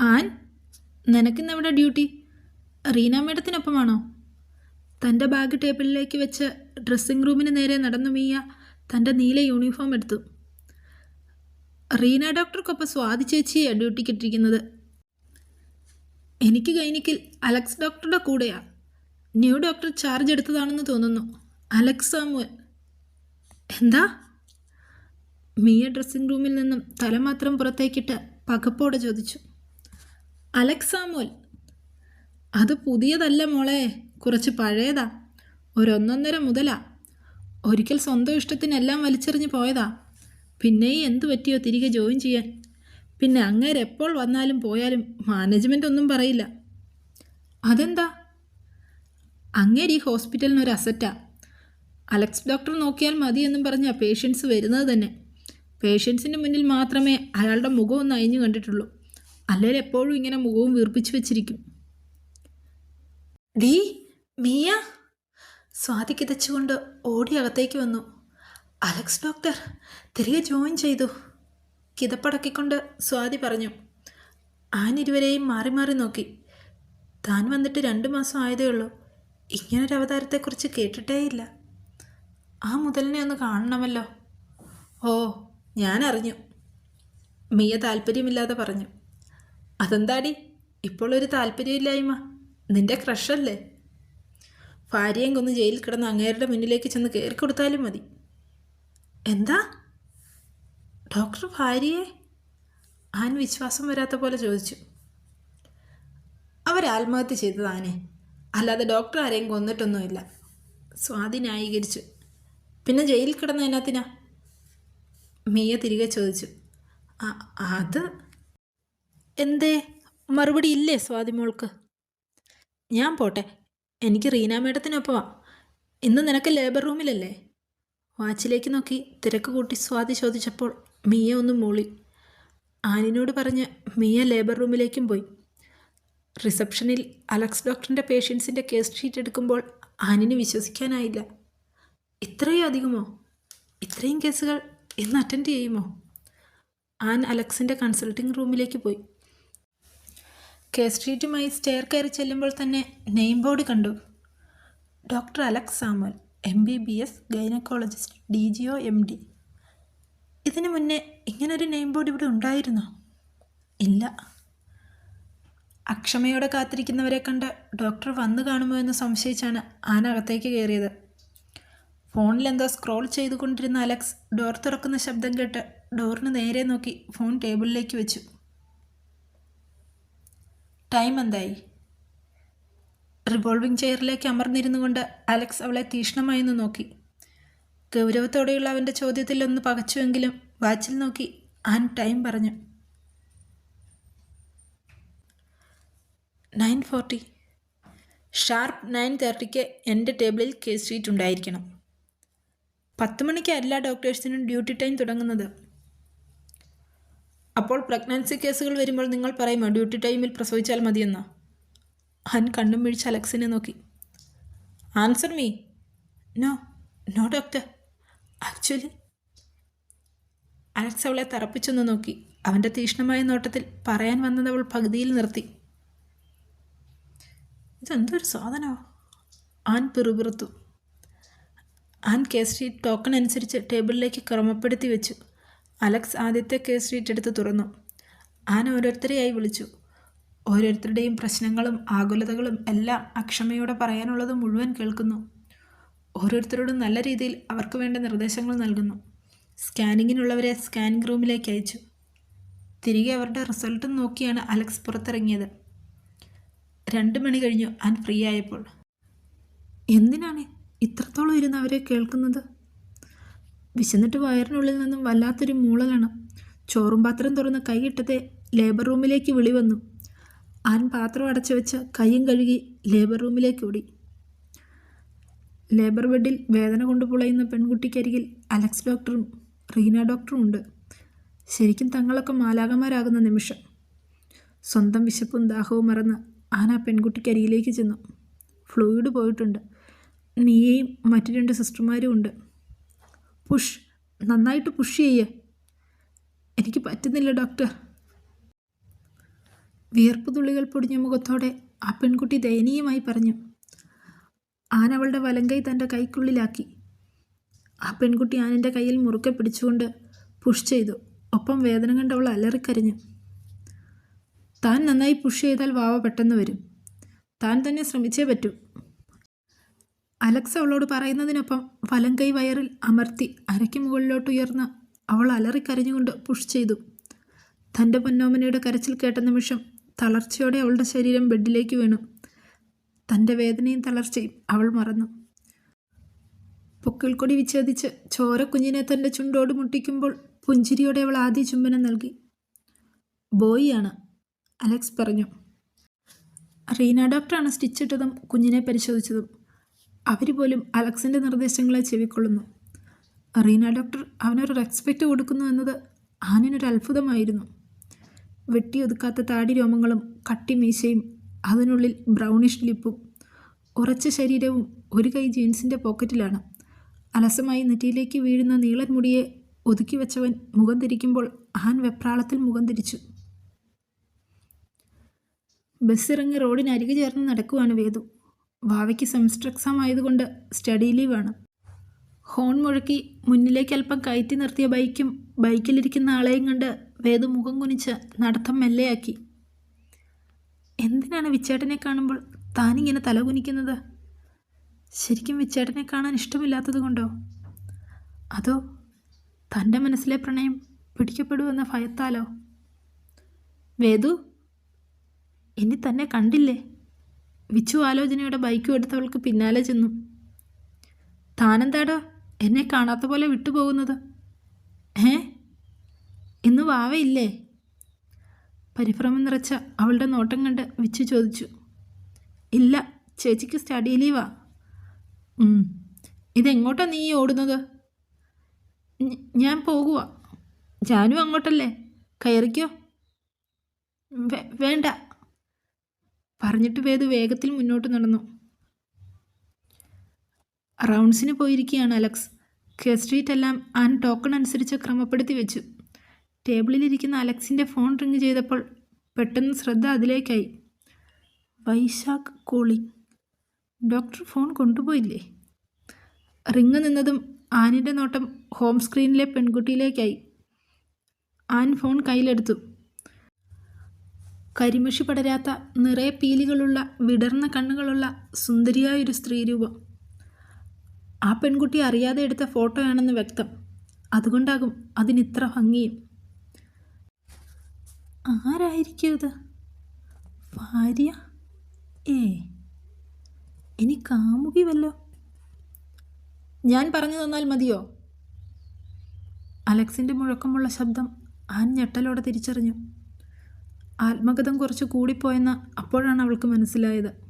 An നിനക്കിന്ന് എവിടെ duty? Reena മേഡത്തിനൊപ്പമാണോ? തന്റെ bag ടേബിളിലേക്ക് വെച്ച് ഡ്രസ്സിംഗ് റൂമിന് നേരെ നടന്നു മീയ തന്റെ നീല യൂണിഫോം എടുത്തു. റീന ഡോക്ടർക്കൊപ്പം സ്വാതി ചേച്ചിയാണ് ഡ്യൂട്ടിക്ക് ഇട്ടിരിക്കുന്നത് എനിക്ക് ഗൈനിക്കിൽ അലക്സ് ഡോക്ടറുടെ കൂടെയാണ് ന്യൂ ഡോക്ടർ ചാർജ് എടുത്തതാണെന്ന് തോന്നുന്നു. Alex Samuel. എന്താ? മിയ ഡ്രസ്സിംഗ് റൂമിൽ നിന്നും തല മാത്രം പുറത്തേക്കിട്ട് പകപ്പോടെ ചോദിച്ചു. അലക്സ് സാമുവൽ അത് പുതിയതല്ല മോളെ കുറച്ച് പഴയതാ. ഒരൊന്നൊന്നര മുതലാ. ഒരിക്കൽ സ്വന്തം ഇഷ്ടത്തിനെല്ലാം വലിച്ചെറിഞ്ഞ് പോയതാ. പിന്നെയും എന്തു പറ്റിയോ തിരികെ ജോയിൻ ചെയ്യാൻ. പിന്നെ അങ്ങേര് എപ്പോൾ വന്നാലും പോയാലും മാനേജ്മെന്റ് ഒന്നും പറയില്ല. അതെന്താ? അങ്ങേര് ഈ ഹോസ്പിറ്റലിന് ഒരു അസറ്റാ. അലക്സ് ഡോക്ടർ നോക്കിയാൽ മതി എന്നും പറഞ്ഞ പേഷ്യൻസ് വരുന്നത് തന്നെ. പേഷ്യൻസിന്റെ മുന്നിൽ മാത്രമേ അയാളുടെ മുഖം ഒന്ന് അയഞ്ഞു കണ്ടിട്ടുള്ളൂ. അല്ലെങ്കിൽ എപ്പോഴും ഇങ്ങനെ മുഖവും വീർപ്പിച്ചു വെച്ചിരിക്കും. ഡീ മിയ. സ്വാതി കിതച്ചുകൊണ്ട് ഓടി അകത്തേക്ക് വന്നു. അലക്സ് ഡോക്ടർ തിരികെ ജോയിൻ ചെയ്തു. കിതപ്പടക്കിക്കൊണ്ട് സ്വാതി പറഞ്ഞു. ആൻ ഇരുവരെയും മാറി മാറി നോക്കി. താൻ വന്നിട്ട് രണ്ട് മാസം ആയതേ ഉള്ളൂ. ഇങ്ങനൊരു അവതാരത്തെക്കുറിച്ച് കേട്ടിട്ടേയില്ല. ആ മുതലിനെ ഒന്ന് കാണണമല്ലോ. ഓ ഞാൻ അറിഞ്ഞു മിയ താല്പര്യമില്ലാതെ പറഞ്ഞു. അതെന്താടി? ഇപ്പോൾ ഒരു താല്പര്യമില്ലായ്മ. നിന്റെ ക്രഷല്ലേ? ഭാര്യയും കൊന്ന് ജയിലിൽ കിടന്ന് അങ്ങേരുടെ മുന്നിലേക്ക് ചെന്ന് കയറി കൊടുത്താലും മതി. എന്താ? ഡോക്ടർ ഭാര്യയെ? ആൻ വിശ്വാസം വരാത്ത പോലെ ചോദിച്ചു. അവർ ആത്മഹത്യ ചെയ്തതാനെ അല്ലാതെ ഡോക്ടർ ആരെയും കൊന്നിട്ടൊന്നുമില്ല. സ്വാതി ന്യായീകരിച്ചു. പിന്നെ ജയിലിൽ കിടന്ന എന്നാത്തിനാ? മിയ തിരികെ ചോദിച്ചു. "ആ- അത് എന്തേ? മറുപടി ഇല്ലേ സ്വാതി മോൾക്ക്? ഞാൻ പോട്ടെ. എനിക്ക് റീന മേഡത്തിനൊപ്പമാ. ഇന്ന് നിനക്ക് ലേബർ റൂമിലല്ലേ വാച്ചിലേക്ക് നോക്കി തിരക്ക് കൂട്ടി സ്വാതി ചോദിച്ചപ്പോൾ മിയ ഒന്ന് മൂളി. ആനിനോട് പറഞ്ഞ് മിയ ലേബർ റൂമിലേക്കും പോയി. റിസപ്ഷനിൽ അലക്സ് ഡോക്ടറിന്റെ പേഷ്യൻസിന്റെ കേസ് ഷീറ്റ് എടുക്കുമ്പോൾ ആനിന് വിശ്വസിക്കാനായില്ല. ഇത്രയും അധികമോ? ഇത്രയും കേസുകൾ ഇന്ന് അറ്റൻഡ് ചെയ്യുമോ? ആൻ അലക്സിന്റെ കൺസൾട്ടിംഗ് റൂമിലേക്ക് പോയി. കേസ് സ്ട്രീറ്റുമായി സ്റ്റെയർ കയറി ചെല്ലുമ്പോൾ തന്നെ നെയിം ബോർഡ് കണ്ടു. Doctor Alex Samuel M B B S gynaecologist D G O M D. ഇതിനു മുന്നേ ഇങ്ങനൊരു നെയിം ബോർഡ് ഇവിടെ ഉണ്ടായിരുന്നോ? ഇല്ല. അക്ഷമയോടെ കാത്തിരിക്കുന്നവരെ കണ്ട് ഡോക്ടർ വന്നു കാണുമോ എന്ന് സംശയിച്ചാണ് ആന അകത്തേക്ക് കയറിയത്. ഫോണിൽ എന്തോ സ്ക്രോൾ ചെയ്തുകൊണ്ടിരുന്ന അലക്സ് ഡോർ തുറക്കുന്ന ശബ്ദം കേട്ട് ഡോറിന് നേരെ നോക്കി ഫോൺ ടേബിളിലേക്ക് വെച്ചു. ടൈം എന്തായി? റിവോൾവിംഗ് ചെയറിലേക്ക് അമർന്നിരുന്നു കൊണ്ട് അലക്സ് അവളെ തീഷ്ണമായി ഒന്ന് നോക്കി. ഗൗരവത്തോടെയുള്ള അവന്റെ ചോദ്യത്തിൽ ഒന്ന് പകച്ചുവെങ്കിലും വാച്ചിൽ നോക്കി ആൻ ടൈം പറഞ്ഞു. നയൻ ഫോർട്ടി ഷാർപ്പ് നയൻ തേർട്ടിക്ക് എന്റെ ടേബിളിൽ കേസ് ഷീറ്റ് ഉണ്ടായിരിക്കണം. പത്ത് മണിക്ക് എല്ലാ ഡോക്ടേഴ്സിനും ഡ്യൂട്ടി ടൈം തുടങ്ങുന്നത്. അപ്പോൾ പ്രഗ്നൻസി കേസുകൾ വരുമ്പോൾ നിങ്ങൾ പറയുമോ ഡ്യൂട്ടി ടൈമിൽ പ്രസവിച്ചാൽ മതിയെന്നോ? ഹൻ കണ്ണും മിഴിച്ച് അലക്സിനെ നോക്കി. Answer me? No no doctor. Actually Alex അവളെ തറപ്പിച്ചൊന്ന് നോക്കി. അവന്റെ തീക്ഷ്ണമായ നോട്ടത്തിൽ പറയാൻ വന്നത് അവൾ പകുതിയിൽ നിർത്തി. ഇതെന്തൊരു സാധനമോ? ആൻ പിറുപിറുത്തു. ആൻ കേസ് ടോക്കൺ അനുസരിച്ച് ടേബിളിലേക്ക് ക്രമപ്പെടുത്തി വെച്ചു. അലക്സ് ആദ്യത്തെ കേസ് ഷീറ്റ് എടുത്ത് തുറന്നു. ആന ഓരോരുത്തരെയായി വിളിച്ചു. ഓരോരുത്തരുടെയും പ്രശ്നങ്ങളും ആകുലതകളും എല്ലാം അക്ഷമയോടെ പറയാനുള്ളത് മുഴുവൻ കേൾക്കുന്നു. ഓരോരുത്തരോടും നല്ല രീതിയിൽ അവർക്ക് വേണ്ട നിർദ്ദേശങ്ങൾ നൽകുന്നു. സ്കാനിങ്ങിനുള്ളവരെ സ്കാനിംഗ് റൂമിലേക്ക് അയച്ചു. തിരികെ അവരുടെ റിസൾട്ട് നോക്കിയാണ് അലക്സ് പുറത്തിറങ്ങിയത്. രണ്ട് മണി കഴിഞ്ഞു. ആൻ ഫ്രീ ആയപ്പോൾ എന്തിനാണ് ഇത്രത്തോളം ഇരുന്ന് അവരെ കേൾക്കുന്നത്? വിശന്നിട്ട് വയറിനുള്ളിൽ നിന്നും വല്ലാത്തൊരു മൂളലാണ് ചോറും പാത്രം തുറന്ന് കൈയിട്ടത്തെ ലേബർ റൂമിലേക്ക് വിളി വന്നു. ആൻ പാത്രം അടച്ചു വെച്ച് കൈയും കഴുകി ലേബർ റൂമിലേക്ക് ഓടി. ലേബർ ബെഡിൽ വേദന കൊണ്ട് പുളയുന്ന പെൺകുട്ടിക്കരികിൽ അലക്സ് ഡോക്ടറും റീന ഡോക്ടറും ഉണ്ട്. ശരിക്കും തങ്ങളൊക്കെ മാലാകന്മാരാകുന്ന നിമിഷം. സ്വന്തം വിശപ്പും ദാഹവും മറന്ന് ആന പെൺകുട്ടിക്കരികിലേക്ക് ചെന്നു. ഫ്ലൂയിഡ് പോയിട്ടുണ്ട്. നീയും മറ്റു രണ്ട് സിസ്റ്റർമാരും ഉണ്ട്. പുഷ് നന്നായിട്ട് പുഷ് ചെയ്യേ. എനിക്ക് പറ്റുന്നില്ല ഡോക്ടർ വിയർപ്പ് തുള്ളികൾ പൊടിഞ്ഞ മുഖത്തോടെ ആ പെൺകുട്ടി ദയനീയമായി പറഞ്ഞു. ആനവളുടെ വലങ്കൈ തന്റെ കൈക്കുള്ളിലാക്കി. ആ പെൺകുട്ടി ആനിന്റെ കയ്യിൽ മുറുക്കെ പിടിച്ചുകൊണ്ട് പുഷ് ചെയ്തു. ഒപ്പം വേദന കണ്ട് അവൾ അലറിക്കരഞ്ഞു. താൻ നന്നായി പുഷ് ചെയ്താൽ വാവ പെട്ടെന്ന് വരും. താൻ തന്നെ ശ്രമിച്ചേ പറ്റൂ. അലക്സ് അവളോട് പറയുന്നതിനൊപ്പം വലങ്കൈ വയറിൽ അമർത്തി അരയ്ക്ക് മുകളിലോട്ട് ഉയർന്ന് അവൾ അലറിക്കരഞ്ഞുകൊണ്ട് പുഷ് ചെയ്തു. തന്റെ പൊന്നോമനയുടെ കരച്ചിൽ കേട്ട നിമിഷം തളർച്ചയോടെ അവളുടെ ശരീരം ബെഡിലേക്ക് വീണു. തന്റെ വേദനയും തളർച്ചയും അവൾ മറന്നു. പൊക്കിൾക്കൊടി വിച്ഛേദിച്ച് ചോരക്കുഞ്ഞിനെ തന്റെ ചുണ്ടോട് മുട്ടിക്കുമ്പോൾ പുഞ്ചിരിയോടെ അവൾ ആദ്യ ചുംബനം നൽകി. ബോയിയാണ് അലക്സ് പറഞ്ഞു. റീന ഡോക്ടറാണ് സ്റ്റിച്ചിട്ടതും കുഞ്ഞിനെ പരിശോധിച്ചതും. അവർ പോലും അലക്സിന്റെ നിർദ്ദേശങ്ങളെ ചെവിക്കൊള്ളുന്നു. റീന ഡോക്ടർ അവനൊരു റെസ്പെക്റ്റ് കൊടുക്കുന്നു എന്നത് ആനിനൊരു അത്ഭുതമായിരുന്നു. വെട്ടിയൊതുക്കാത്ത താടി രോമങ്ങളും കട്ടിമീശയും അതിനുള്ളിൽ ബ്രൗണിഷ് ലിപ്പും ഉറച്ച ശരീരവും ഒരു കൈ ജീൻസിന്റെ പോക്കറ്റിലാണ്. അലസമായി നെറ്റിയിലേക്ക് വീഴുന്ന നീളൻ മുടിയെ ഒതുക്കി വെച്ചവൻ മുഖം തിരിക്കുമ്പോൾ ആൻ വെപ്രാളത്തിൽ മുഖം തിരിച്ചു. ബസ് ഇറങ്ങി റോഡിനരികെ ചേർന്ന് നടക്കുവാണ് വേദു. വാവയ്ക്ക് സെമിസ്റ്റർ എക്സാം ആയതുകൊണ്ട് സ്റ്റഡി ലീവാണ് ഹോൺ മുഴക്കി മുന്നിലേക്ക് അല്പം കയറ്റി നിർത്തിയ ബൈക്കും ബൈക്കിലിരിക്കുന്ന ആളെയും കണ്ട് വേദു മുഖം കുനിച്ച് നടത്തം മെല്ലെയാക്കി. എന്തിനാണ് വിച്ചേട്ടനെ കാണുമ്പോൾ താനിങ്ങനെ തല കുനിക്കുന്നത്? ശരിക്കും വിച്ചേട്ടനെ കാണാൻ ഇഷ്ടമില്ലാത്തത് കൊണ്ടോ? അതോ തന്റെ മനസ്സിലെ പ്രണയം പിടിക്കപ്പെടുമെന്ന ഭയത്താലോ? വേദു ഇനി തന്നെ കണ്ടില്ലേ? വിച്ചു ആലോചനയുടെ ബൈക്കും എടുത്തവൾക്ക് പിന്നാലെ ചെന്നു. താനെന്താടോ എന്നെ കാണാത്ത പോലെ വിട്ടുപോകുന്നത്? ഏ ഇന്ന് വാവയില്ലേ? പരിഭ്രമം നിറച്ച അവളുടെ നോട്ടം കണ്ട് വിച്ചു ചോദിച്ചു. ഇല്ല ചേച്ചിക്ക് സ്റ്റഡി ലീവാ ഇതെങ്ങോട്ടാ നീ ഓടുന്നത്? ഞാൻ പോകുക ഞാനും അങ്ങോട്ടല്ലേ? കയറിക്കോ. വേണ്ട. പറഞ്ഞിട്ട് വേദു വേഗത്തിൽ മുന്നോട്ട് നടന്നു. റൗണ്ട്സിന് പോയിരിക്കുകയാണ് അലക്സ്. കെ സ്ട്രീറ്റ് എല്ലാം ആൻ ടോക്കൺ അനുസരിച്ച് ക്രമപ്പെടുത്തി വെച്ചു. ടേബിളിലിരിക്കുന്ന അലക്സിന്റെ ഫോൺ റിങ് ചെയ്തപ്പോൾ പെട്ടെന്ന് ശ്രദ്ധ അതിലേക്കായി. വൈശാഖ് കോളിംഗ്. ഡോക്ടർ ഫോൺ കൊണ്ടുപോയില്ലേ? റിങ് നിന്നതും ആനിന്റെ നോട്ടം ഹോം സ്ക്രീനിലെ പെൺകുട്ടിയിലേക്കായി. ആൻ ഫോൺ കയ്യിലെടുത്തു. കരിമഷി പടരാത്ത നിറയെ പീലികളുള്ള വിടർന്ന കണ്ണുകളുള്ള സുന്ദരിയായൊരു സ്ത്രീരൂപം ആ പെൺകുട്ടി അറിയാതെ എടുത്ത ഫോട്ടോയാണെന്ന് വ്യക്തം. അതുകൊണ്ടാകും അതിനിത്ര ഭംഗിയും. ആരായിരിക്കും ഇത് ഭാര്യ? ഏ ഇനി കാമുകി വല്ലോ ഞാൻ പറഞ്ഞു തന്നാൽ മതിയോ? അലക്സിന്റെ മുഴക്കമുള്ള ശബ്ദം ആൻ ഞെട്ടലോടെ തിരിച്ചറിഞ്ഞു. ആത്മഗതം കുറച്ച് കൂടിപ്പോയെന്ന് അപ്പോഴാണ് അവൾക്ക് മനസ്സിലായത്.